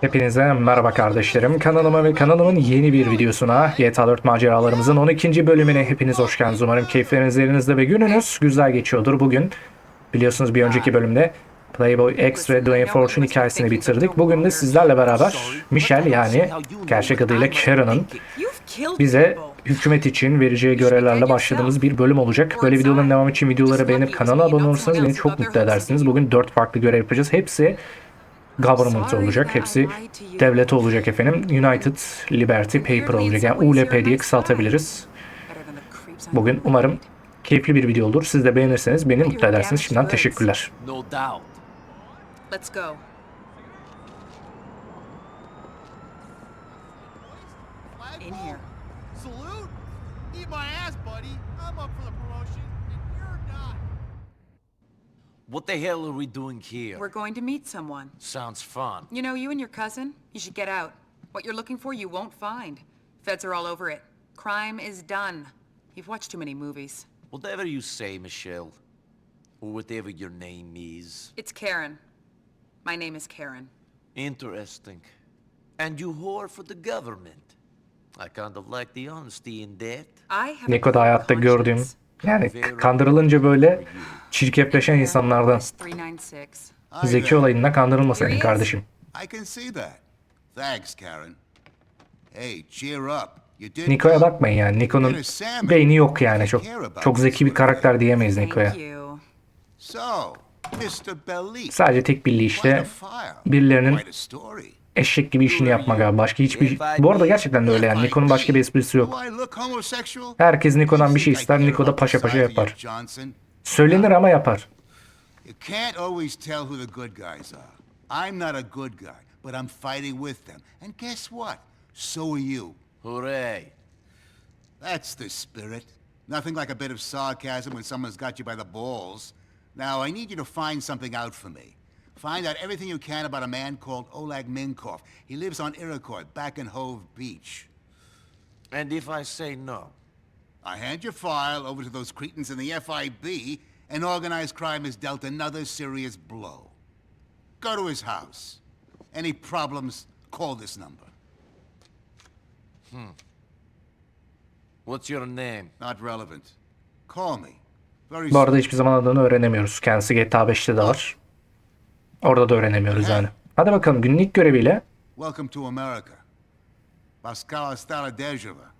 Hepinize merhaba kardeşlerim. Kanalıma ve kanalımın yeni bir videosuna GTA 4 maceralarımızın 12. bölümüne hepiniz hoş geldiniz. Umarım keyifleriniz yerinizde ve gününüz güzel geçiyordur. Bugün biliyorsunuz bir önceki bölümde Playboy X ve Dwayne Fortune hikayesini bitirdik. Bugün de sizlerle beraber Michelle yani gerçek adıyla Karen'ın bize hükümet için vereceği görevlerle başladığımız bir bölüm olacak. Böyle videoların devamı için videoları beğenip kanala abone olursanız beni çok mutlu edersiniz. Bugün 4 farklı görev yapacağız. Hepsi government olacak. Hepsi devlet olacak efendim. United Liberty Paper olacak. Yani ULP diye kısaltabiliriz. Bugün umarım keyifli bir video olur. Siz de beğenirseniz beni mutlu edersiniz. Şimdiden teşekkürler. Let's go. In here. Salute? Eat my ass, buddy. I'm up for the promotion. What the hell are we doing here? We're going to meet someone. Sounds fun. You know, you and your cousin, you should get out. What you're looking for, you won't find. Feds are all over it. Crime is done. You've watched too many movies. Whatever you say, Michelle. Or whatever your name is. It's Karen. My name is Karen. Interesting. And you whore for the government. I kind of like the honesty in that. I have Niko'da clear hayatta gördüğüm. Yani kandırılınca böyle çirkefleşen insanlardan. 396. Zeki olayında kandırılmasaydın kardeşim. Well. bakmayın yani. Niko'nun beyni yok yani. Çok çok zeki bir karakter diyemeyiz. Belli. Sadece tek a işte birilerinin. Eşek gibi işini yapmak abi. Başka hiçbir... Bu arada gerçekten de öyle yani. Niko'nun başka bir esprisi yok. Herkes Niko'dan bir şey ister, Niko da paşa paşa yapar. Söylenir ama yapar. I'm not a good guy, but I'm fighting with them. And guess what? So are you. Hooray. That's the spirit. Nothing like a bit of sarcasm when someone's got you by the balls. Now, I need you to find something out for me. Find out everything you can about a man called Oleg Minkov. He lives on Iroquois, back in Hove Beach. And if I say no? I hand your file over to those cretins in the FIB, and organized crime has dealt another serious blow. Go to his house. Any problems, call this number. Hmm. What's your name? Not relevant. Call me. Very Bu arada hiçbir zaman adını öğrenemiyoruz. Kendisi GTA 5'te de var. Orada da öğrenemiyoruz yani. Hadi bakalım günlük göreviyle Welcome to America. Baskala Starodejeva.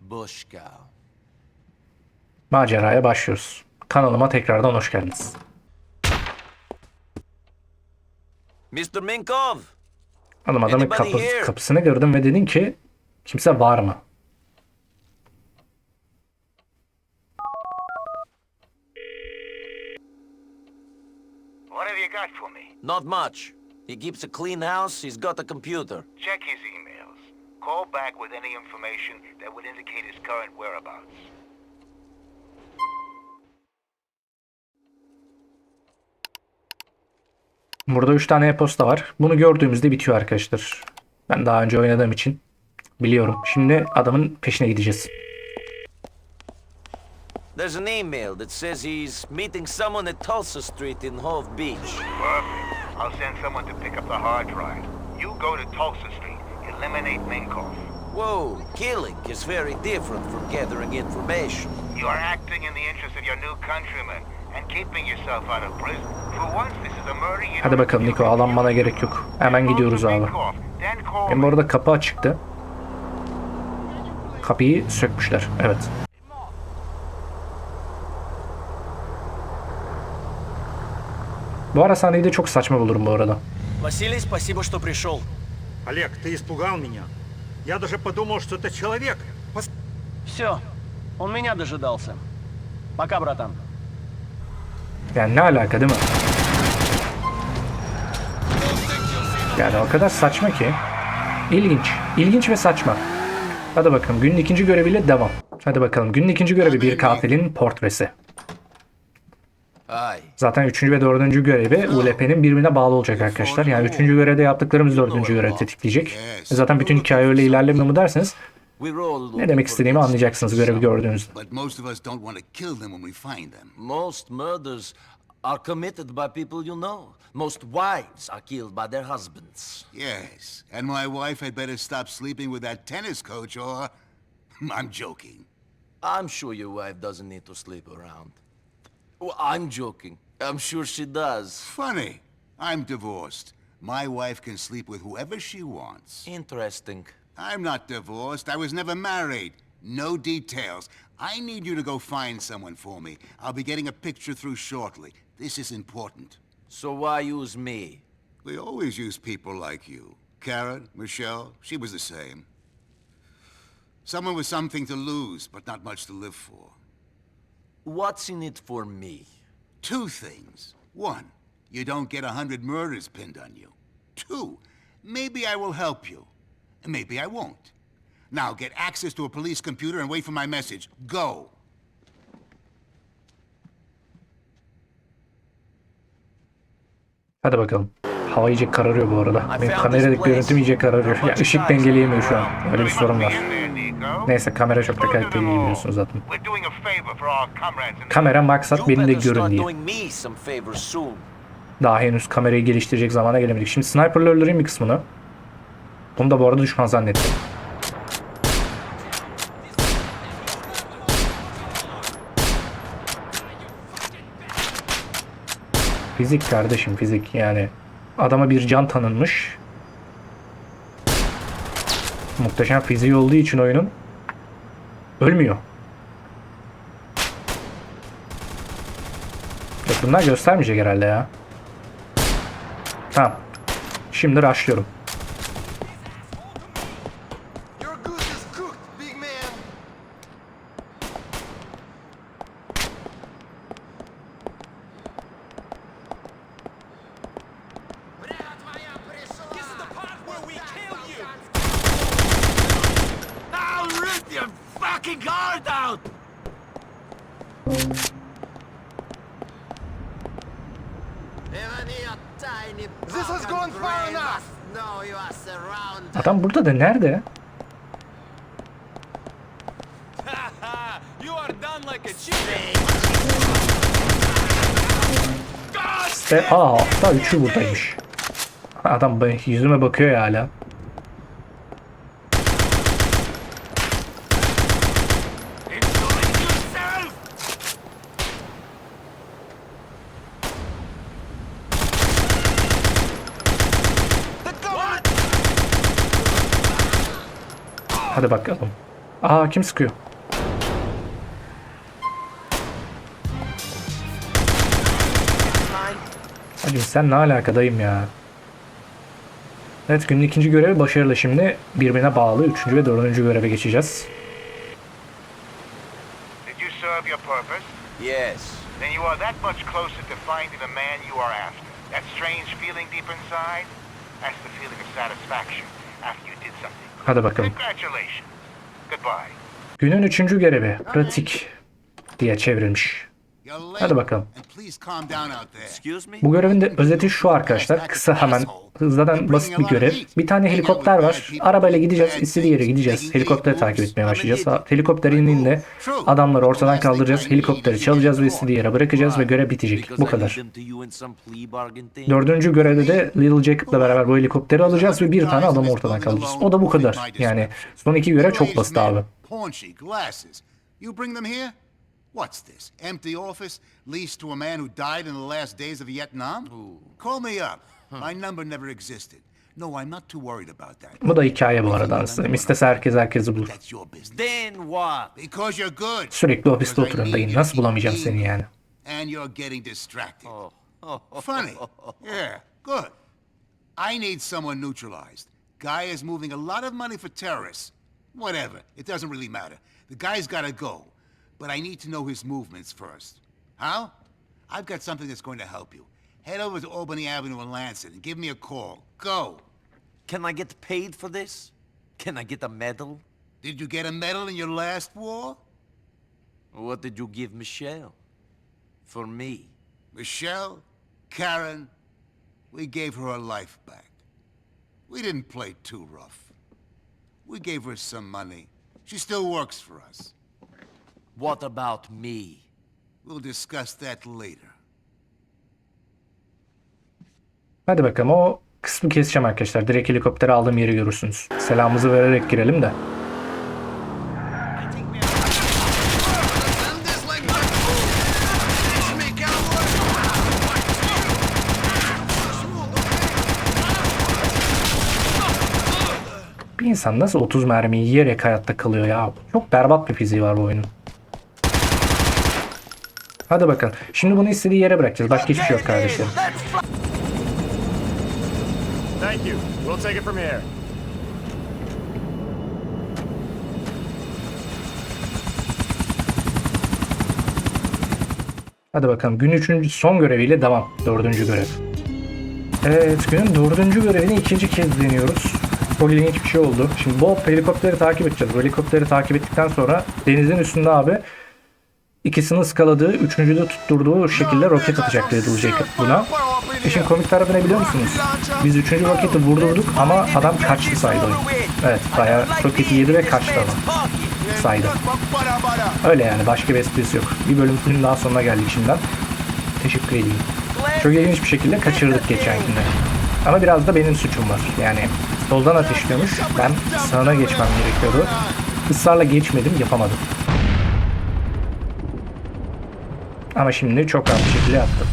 Bushka. maceraya başlıyoruz. Kanalıma tekrardan hoş geldiniz. Mr. Minkov! Hanım adamın kapı, kapısını gördüm ve dedin ki kimse var mı? What have you got for me? Not much. He keeps a clean house, he's got a computer. Check his emails. Call back with any information that would indicate his current whereabouts. Burada 3 tane e-posta var. Bunu gördüğümüzde bitiyor arkadaşlar. Ben daha önce oynadığım için biliyorum. Şimdi adamın peşine gideceğiz. There's an email that says he's meeting someone at Tulsa Street in Hove Beach. Perfect. I'll send someone to pick up the hard drive. You go to Tulsa Street. Eliminate Minkoff. Whoa, killing is very different from gathering information. You are acting in the interest of your new countrymen and keeping yourself out of prison. For once, this is a murder you Hadi don't bakalım Niko, alanmana gerek yok. Hemen gidiyoruz abi. Hem arada kapı açıktı. Kapıyı sökmüşler. Evet. Bu ara sahneyi de çok saçma bulurum bu arada. Василий, спасибо, что пришел. Олег, ты испугал меня. Я даже подумал, что это человек. Пос- Все, он меня дожидался. Пока, братан. Yani ne alaka değil mi? Yani o kadar saçma ki. İlginç. İlginç ve saçma. Hadi bakalım günün ikinci göreviyle devam. Hadi bakalım günün ikinci görevi bir katilin portresi. Zaten üçüncü ve dördüncü görevi ULP'nin birbirine bağlı olacak arkadaşlar. Yani üçüncü görevde yaptıklarımız dördüncü görev tetikleyecek. E Zaten bütün hikaye öyle ilerlemiyor mu derseniz ne demek istediğimi anlayacaksınız görevi gördüğünüzde. Most murders are committed by people you know. Most wives are killed by their husbands. Yes, and my wife had better stop sleeping with that tennis coach or... I'm joking. I'm sure your wife doesn't need to sleep around. Well, I'm joking. I'm sure she does. Funny. I'm divorced. My wife can sleep with whoever she wants. Interesting. I'm not divorced. I was never married. No details. I need you to go find someone for me. I'll be getting a picture through shortly. This is important. So why use me? We always use people like you. Karen, Michelle, she was the same. Someone with something to lose, but not much to live for. What's in it for me? Two things. One, you don't get a hundred murders pinned on you. Two, maybe I will help you. And maybe I won't. Now get access to a police computer and wait for my message. Go! Hadi bakalım. Hava iyice kararıyor bu arada. I Benim found kameradaki görüntüm iyice kararıyor. Ya ışık dengeleyemiyor şu an. Öyle bir sorun var. Neyse kamera çok da kaliteli değil biliyorsunuz zaten. Kamera maksat You beni de görün diye. Daha henüz kamerayı geliştirecek zamana gelemedik. Şimdi sniper'la öldüreyim bir kısmını. Bunu da bu arada düşman zannettim. Fizik kardeşim fizik yani. Adama bir can tanınmış. Muhteşem fiziği olduğu için oyunun ölmüyor. Yok bunlar göstermeyecek herhalde ya. Tamam. Şimdi rushlıyorum. Your goose is cooked, big man. This is the part where we kill you! I'll rip your fucking heart out! This has gone far enough! No, you are surrounded. Adam burada da nerede? you are done like a chicken! İşte aa hatta üçü buradaymış. Adam ben- yüzüme bakıyor ya hala. Hadi bakalım. Aa kim sıkıyor? Hacım sen ne alakadayım ya? Evet günün ikinci görevi başarılı şimdi. Birbirine bağlı üçüncü ve dördüncü göreve geçeceğiz. Did you serve your purpose? Yes. Then you are that much closer to finding the man you are after. That strange feeling deep inside? That's the feeling of satisfaction after you. Hadi bakalım. Günün üçüncü görevi pratik diye çevrilmiş. Hadi bakalım. Bu görevin de özeti şu arkadaşlar. Kısa hemen hızlıdan basit bir görev. Bir tane helikopter var. Arabayla gideceğiz. istediği yere gideceğiz. Helikopteri takip etmeye başlayacağız. Helikopter indiğinde adamları ortadan kaldıracağız. Helikopteri çalacağız ve istediği yere bırakacağız ve görev bitecek. Bu kadar. Dördüncü görevde de Little Jacob'la beraber bu helikopteri alacağız ve bir tane adamı ortadan kaldıracağız. O da bu kadar. Yani son iki görev çok basit abi. Paunchy, glasses. You bring them here? What's this? Empty office leased to a man who died in the last days of Vietnam? Call me up. My number never existed. No, I'm not too worried about that. Bu da hikaye bu arada aslında. İstese herkes herkesi bulur. That's your business. Then what? Because you're good. Sürekli ofiste Because I dayı. Nasıl bulamayacağım seni yani? And you're getting distracted. Oh. Funny. Yeah, good. I need someone neutralized. Guy is moving a lot of money for terrorists. Whatever. It doesn't really matter. The guy's gotta go. But I need to know his movements first. How? I've got something that's going to help you. Head over to Albany Avenue in Lansing and give me a call. Go. Can I get paid for this? Can I get a medal? Did you get a medal in your last war? What did you give Michelle? For me? Michelle, Karen, we gave her her life back. We didn't play too rough. We gave her some money. She still works for us. What about me? We'll discuss that later. Hadi bakalım o kısmı keseceğim arkadaşlar. Direkt helikoptere aldığım yeri görürsünüz. Selamımızı vererek girelim de. Bir insan nasıl 30 mermiyi yiyerek hayatta kalıyor ya? Çok berbat bir fiziği var bu oyunun. Hadi bakalım. Şimdi bunu istediği yere bırakacağız. Başka hiçbir şey yok kardeşlerim. Thank you. We'll take it from here. Hadi bakalım. Gün üçüncü son göreviyle devam. Dördüncü görev. Evet günün dördüncü görevini ikinci kez deniyoruz. Çok ilginç bir şey oldu. Şimdi bu helikopteri takip edeceğiz. Bu helikopteri takip ettikten sonra denizin üstünde abi ikisini ıskaladığı, üçüncüde tutturduğu şekilde roket atacak Little Jacob buna. İşin komik tarafı ne biliyor musunuz? Biz üçüncü roketi vurdurduk ama adam kaçtı saydı. Evet bayağı roketi yedi ve kaçtı adam. Saydı. Öyle yani başka bir esprisi yok. Bir bölümün daha sonuna geldik şimdiden. Teşekkür edeyim. Çok ilginç bir şekilde kaçırdık geçenkinde. Ama biraz da benim suçum var. Yani soldan ateşliyormuş. Ben sağına geçmem gerekiyordu. Israrla geçmedim, yapamadım. Ama şimdi çok rahat bir şekilde yaptım.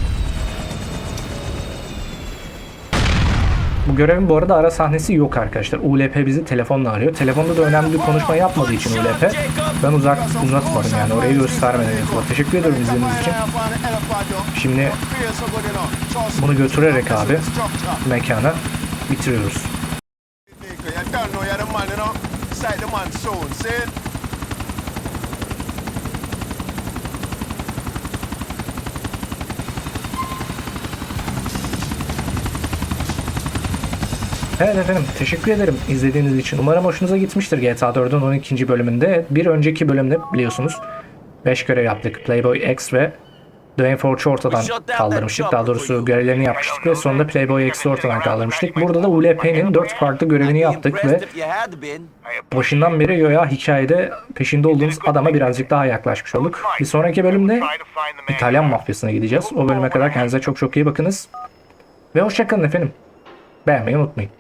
Bu görevin bu arada ara sahnesi yok arkadaşlar. ULP bizi telefonla arıyor. Telefonda da önemli bir konuşma yapmadığı için ULP ben uzak uzatmadım yani orayı göstermedim. Teşekkür ederim izlediğiniz için. Şimdi bunu götürerek abi mekana bitiriyoruz. Evet efendim teşekkür ederim izlediğiniz için. Umarım hoşunuza gitmiştir GTA 4'ün 12. bölümünde. Bir önceki bölümde biliyorsunuz 5 görev yaptık. Playboy X ve Dwayne Forge'u ortadan kaldırmıştık. Daha doğrusu görevlerini yapmıştık ve sonunda Playboy X'i ortadan kaldırmıştık. Burada da ULP'nin 4 farklı görevini yaptık ve başından beri Yoya hikayede peşinde olduğumuz adama birazcık daha yaklaşmış olduk. Bir sonraki bölümde İtalyan mafyasına gideceğiz. O bölüme kadar kendinize çok çok iyi bakınız. Ve hoşçakalın efendim. Beğenmeyi unutmayın.